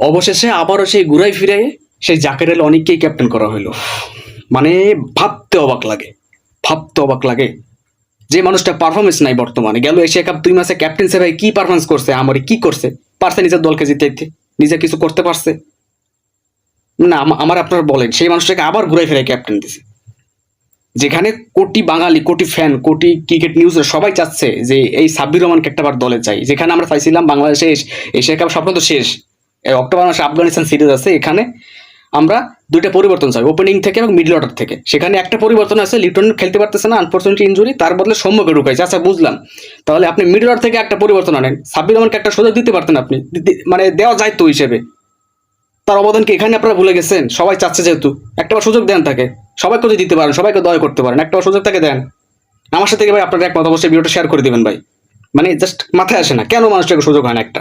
অবশেষে আবারও সেই ঘুরাই ফিরে সেই জাকের আলী অনেককেই ক্যাপ্টেন করা হইল। মানে ভাবতে অবাক লাগে, ভাবতে অবাক লাগে। যে মানুষটা পারফরমেন্স নাই বর্তমানে, গেল এশিয়া কাপ দুই মাসে ক্যাপ্টেন্সি ভাই কি পারফরমেন্স করছে, আমারে কি করছে? পারছে নিজের দলকে জিতে নিজে কিছু করতে পারছে? না, আমা- আমার আপনার বলেন, সেই মানুষটাকে আবার ঘুরে ফিরে ক্যাপ্টেন দিছে। যেখানে কোটি বাঙালি, কোটি ফ্যান কোটি ক্রিকেট নিউজের সবাই চাচ্ছে যে এই সাব্বির রহমানকে একটা বার দলে চাই। যেখানে আমরা চাইছিলাম বাংলাদেশে এশিয়া কাপ স্বপ্ন তো শেষ। অক্টোবর মাসে আফগানিস্তান সিরিজ আছে, এখানে আমরা দুইটা পরিবর্তন চাই ওপেনিং থেকে এবং মিডল অর্ডার থেকে। সেখানে একটা পরিবর্তন আছে লিটন খেলতে পারতেছে না আনফর্চুনেটলি ইঞ্জুরি তার বদলে সম্মুখে ঢুকাইছে। আচ্ছা বুঝলাম। তাহলে আপনি মিডল অর্ডার থেকে একটা পরিবর্তন আনেন। সাব্বির রহমানকে একটা সুযোগ দিতে পারতেন আপনি মানে দেওয়া যায় তো হিসেবে। তার অবদান কি এখানে আপনারা ভুলে গেছেন? সবাই চাচ্ছে যেহেতু। একটাবার সুযোগ দেন তাকে। সবাইকে যদি দিতে পারেন, সবাইকে দয়া করতে পারেন। একটাবার সুযোগ তাকে দেন। আমার সাথে ভাই, আপনার একমত অবশ্যই ভিডিওটা শেয়ার করে দিবেন ভাই। মানে জাস্ট মাথায় আসে না, কেন মানুষটাকে সুযোগ হয় না একটা?